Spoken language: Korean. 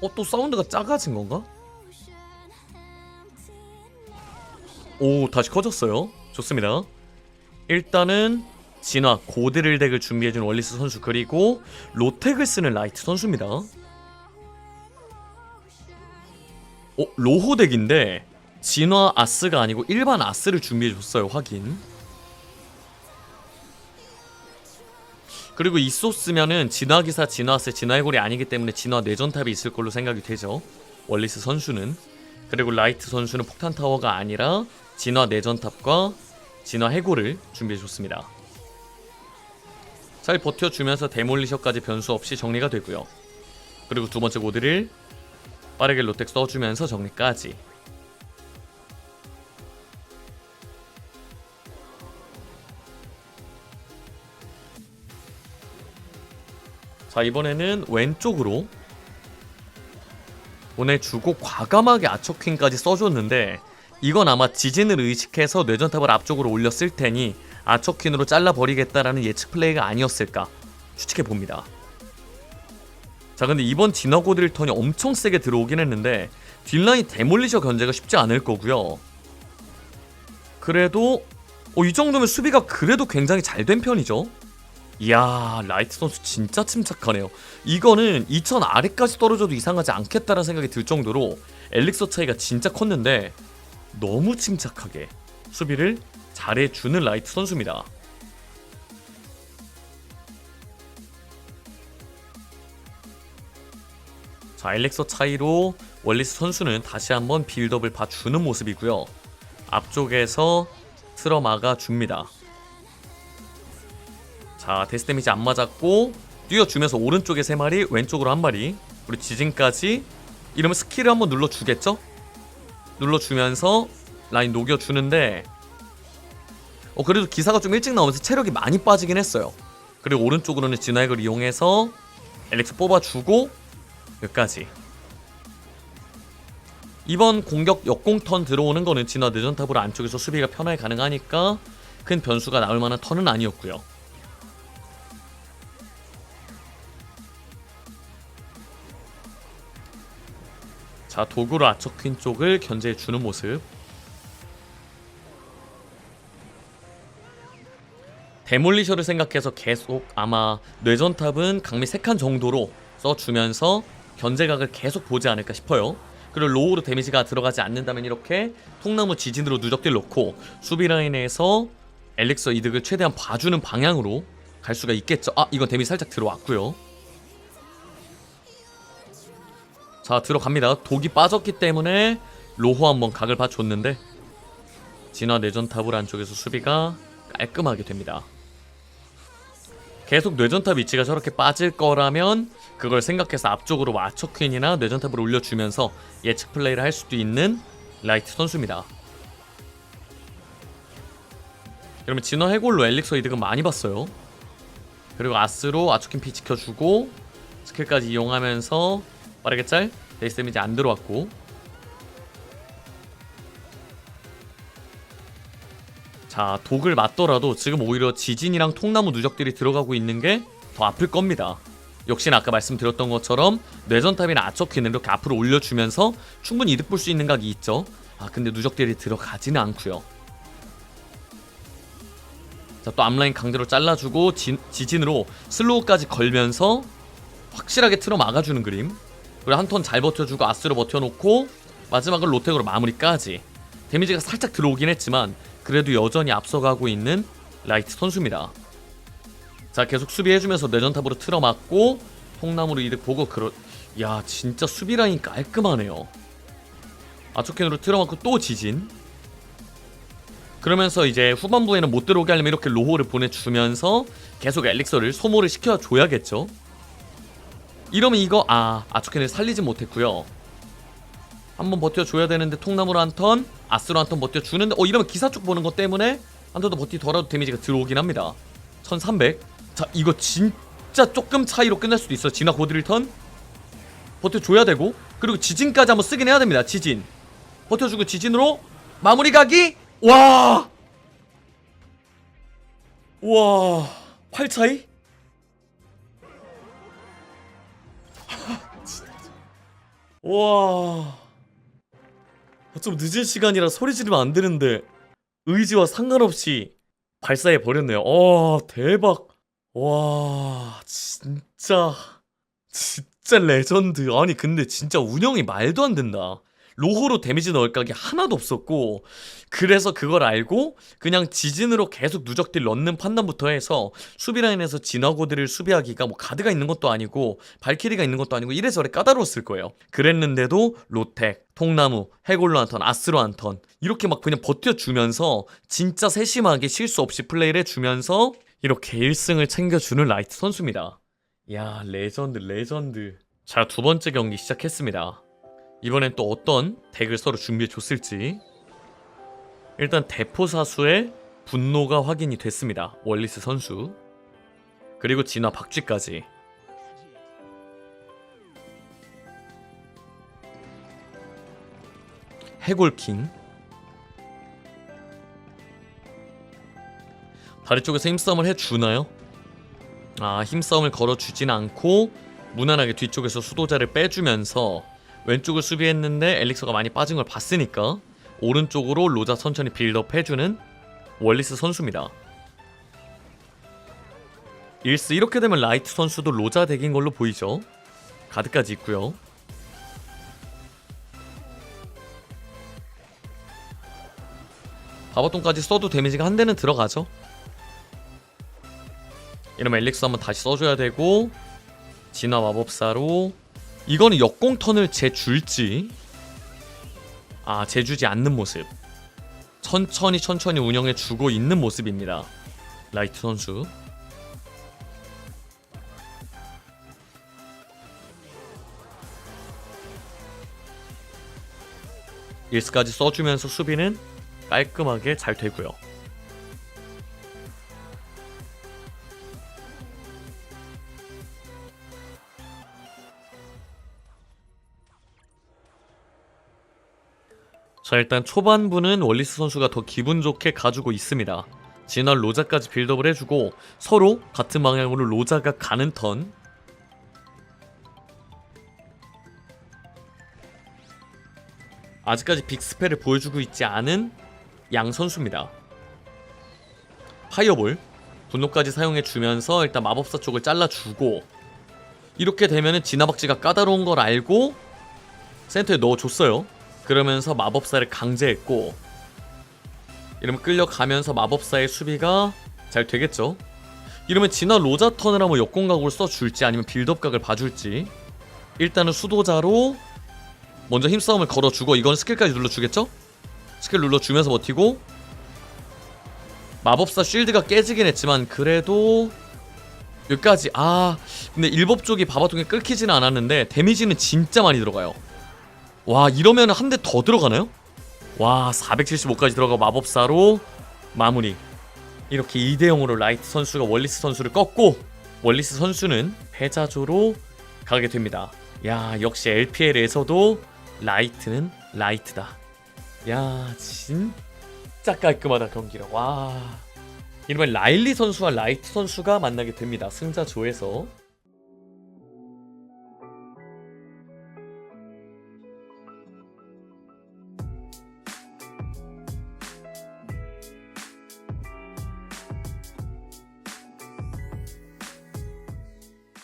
어, 또 사운드가 작아진 건가? 오, 다시 커졌어요. 좋습니다. 일단은 진화 고드릴 덱을 준비해준 월리스 선수 그리고 로텍을 쓰는 라이트 선수입니다. 어, 로호 덱인데 진화 아스가 아니고 일반 아스를 준비해줬어요. 확인. 그리고 이 소스면은 진화 기사, 진화 아스, 진화 해골이 아니기 때문에 진화 내전탑이 있을 걸로 생각이 되죠. 월리스 선수는 그리고 라이트 선수는 폭탄 타워가 아니라 진화 내전탑과 진화 해골을 준비해줬습니다. 잘 버텨주면서 데몰리셔까지 변수 없이 정리가 되고요. 그리고 두 번째 고드를 빠르게 로텍 써주면서 정리까지. 자 이번에는 왼쪽으로 보내주고 과감하게 아처퀸까지 써줬는데 이건 아마 지진을 의식해서 뇌전탑을 앞쪽으로 올렸을 테니 아처퀸으로 잘라버리겠다라는 예측 플레이가 아니었을까 추측해 봅니다. 자 근데 이번 디너고들 턴이 엄청 세게 들어오긴 했는데 뒷라인 데몰리셔 견제가 쉽지 않을 거고요. 그래도 어, 이 정도면 수비가 그래도 굉장히 잘 된 편이죠. 이야 라이트 선수 진짜 침착하네요. 이거는 2000 아래까지 떨어져도 이상하지 않겠다라는 생각이 들 정도로 엘릭서 차이가 진짜 컸는데 너무 침착하게 수비를 잘해주는 라이트 선수입니다. 자, 엘렉서 차이로 월리스 선수는 다시 한번 빌드업을 봐주는 모습이고요. 앞쪽에서 틀어 막아 줍니다. 자, 데스 데미지 안 맞았고 뛰어주면서 오른쪽에 세 마리, 왼쪽으로 한 마리. 우리 지진까지 이러면 스킬을 한번 눌러 주겠죠? 눌러 주면서 라인 녹여 주는데 어 그래도 기사가 좀 일찍 나오면서 체력이 많이 빠지긴 했어요. 그리고 오른쪽으로는 진화액을 이용해서 엘렉스 뽑아주고 여기까지. 이번 공격 역공 턴 들어오는 거는 진화 내전탑으로 안쪽에서 수비가 편하게 가능하니까 큰 변수가 나올 만한 턴은 아니었고요. 자 도구로 아처퀸 쪽을 견제해 주는 모습. 데몰리셔를 생각해서 계속 아마 뇌전탑은 강미 3칸 정도로 써주면서 견제각을 계속 보지 않을까 싶어요. 그리고 로우로 데미지가 들어가지 않는다면 이렇게 통나무 지진으로 누적들 놓고 수비 라인에서 엘릭서 이득을 최대한 봐주는 방향으로 갈 수가 있겠죠. 아 이건 데미지 살짝 들어왔고요. 자 들어갑니다. 독이 빠졌기 때문에 로호 한번 각을 봐줬는데 진화 내전탑을 안쪽에서 수비가 깔끔하게 됩니다. 계속 뇌전탑 위치가 저렇게 빠질 거라면 그걸 생각해서 앞쪽으로 마처퀸이나 뇌전탑을 올려주면서 예측 플레이를 할 수도 있는 라이트 선수입니다. 그러면 진화 해골로 엘릭서 이득은 많이 봤어요. 그리고 아스로 아처퀸 피 지켜주고 스킬까지 이용하면서 빠르게 짤 데이스 데미지 안 들어왔고 자 독을 맞더라도 지금 오히려 지진이랑 통나무 누적들이 들어가고 있는 게 더 아플 겁니다. 역시나 아까 말씀드렸던 것처럼 뇌전탑이나 아처퀸을 이렇게 앞으로 올려주면서 충분히 이득 볼 수 있는 각이 있죠. 아 근데 누적들이 들어가지는 않고요. 자또 앞라인 강제로 잘라주고 지, 지진으로 슬로우까지 걸면서 확실하게 틀어 막아주는 그림. 그리고 한 턴 잘 버텨주고 아스로 버텨놓고 마지막을 로텍으로 마무리까지. 데미지가 살짝 들어오긴 했지만 그래도 여전히 앞서가고 있는 라이트 선수입니다. 자 계속 수비해주면서 내전탑으로 틀어맞고 통나무로 이득 보고 그러 야 진짜 수비 라인 깔끔하네요. 아초켄으로 틀어맞고 또 지진. 그러면서 이제 후반부에는 못 들어오게 하려면 이렇게 로호를 보내주면서 계속 엘릭서를 소모를 시켜줘야겠죠. 이러면 이거 아 아초켄을 살리지 못했고요. 한번 버텨줘야 되는데 통나무로 한 턴, 아스로 한 턴 버텨주는데 어 이러면 기사 쪽 보는 것 때문에 한 턴 더 버티더라도 데미지가 들어오긴 합니다. 1300. 자 이거 진짜 조금 차이로 끝날 수도 있어. 진화 고드릴 턴 버텨줘야 되고 그리고 지진까지 한번 쓰긴 해야 됩니다. 지진 버텨주고 지진으로 마무리 가기. 와. 와. 8 차이? 와. 아, 좀 늦은 시간이라 소리 지르면 안 되는데 의지와 상관없이 발사해 버렸네요. 어, 대박. 와, 진짜 진짜 레전드. 아니 근데 진짜 운영이 말도 안 된다. 로호로 데미지 넣을 각이 하나도 없었고 그래서 그걸 알고 그냥 지진으로 계속 누적딜 넣는 판단부터 해서 수비 라인에서 진화고들을 수비하기가 뭐 가드가 있는 것도 아니고 발키리가 있는 것도 아니고 이래저래 까다로웠을 거예요. 그랬는데도 로텍, 통나무, 해골로 한턴, 아스로 한턴 이렇게 막 그냥 버텨주면서 진짜 세심하게 실수 없이 플레이를 해주면서 이렇게 1승을 챙겨주는 라이트 선수입니다. 야 레전드 레전드 자 두 번째 경기 시작했습니다 이번엔 또 어떤 덱을 서로 준비해 줬을지. 일단 대포사수의 분노가 확인이 됐습니다. 월리스 선수. 그리고 진화 박쥐까지. 해골킹. 다리 쪽에서 힘싸움을 해주나요? 아 힘싸움을 걸어주진 않고 무난하게 뒤쪽에서 수도자를 빼주면서 왼쪽을 수비했는데 엘릭서가 많이 빠진 걸 봤으니까 오른쪽으로 로자 천천히 빌드업 해주는 월리스 선수입니다. 일스 이렇게 되면 라이트 선수도 로자 덱인 걸로 보이죠. 가드까지 있고요. 바바톤까지 써도 데미지가 한 대는 들어가죠. 이러면 엘릭스 한번 다시 써줘야 되고 진화 마법사로 이거는 역공 턴을 재줄지 아 재주지 않는 모습. 천천히 천천히 운영해 주고 있는 모습입니다. 라이트 선수. 일스까지 써주면서 수비는 깔끔하게 잘 되고요 자 일단 초반부는 월리스 선수가 더 기분 좋게 가지고 있습니다. 진화 로자까지 빌드업을 해주고 서로 같은 방향으로 로자가 가는 턴 아직까지 빅스펠을 보여주고 있지 않은 양 선수입니다. 파이어볼 분노까지 사용해주면서 일단 마법사 쪽을 잘라주고 이렇게 되면은 진화박쥐가 까다로운 걸 알고 센터에 넣어줬어요. 그러면서 마법사를 강제했고 이러면 끌려가면서 마법사의 수비가 잘 되겠죠? 이러면 진화 로자 턴을 한번 역공각으로 써줄지 아니면 빌드업 각을 봐줄지. 일단은 수도자로 먼저 힘싸움을 걸어주고 이건 스킬까지 눌러주겠죠? 스킬 눌러주면서 버티고 마법사 쉴드가 깨지긴 했지만 그래도 여기까지. 아 근데 일법 쪽이 바바통에 끌히지는 않았는데 데미지는 진짜 많이 들어가요 와 이러면 한 대 더 들어가나요? 와 475까지 들어가 마법사로 마무리. 이렇게 2대0으로 라이트 선수가 월리스 선수를 꺾고 월리스 선수는 패자조로 가게 됩니다. 야 역시 LPL에서도 라이트는 라이트다. 야 진짜 깔끔하다 경기력. 와. 이러면 라일리 선수와 라이트 선수가 만나게 됩니다. 승자조에서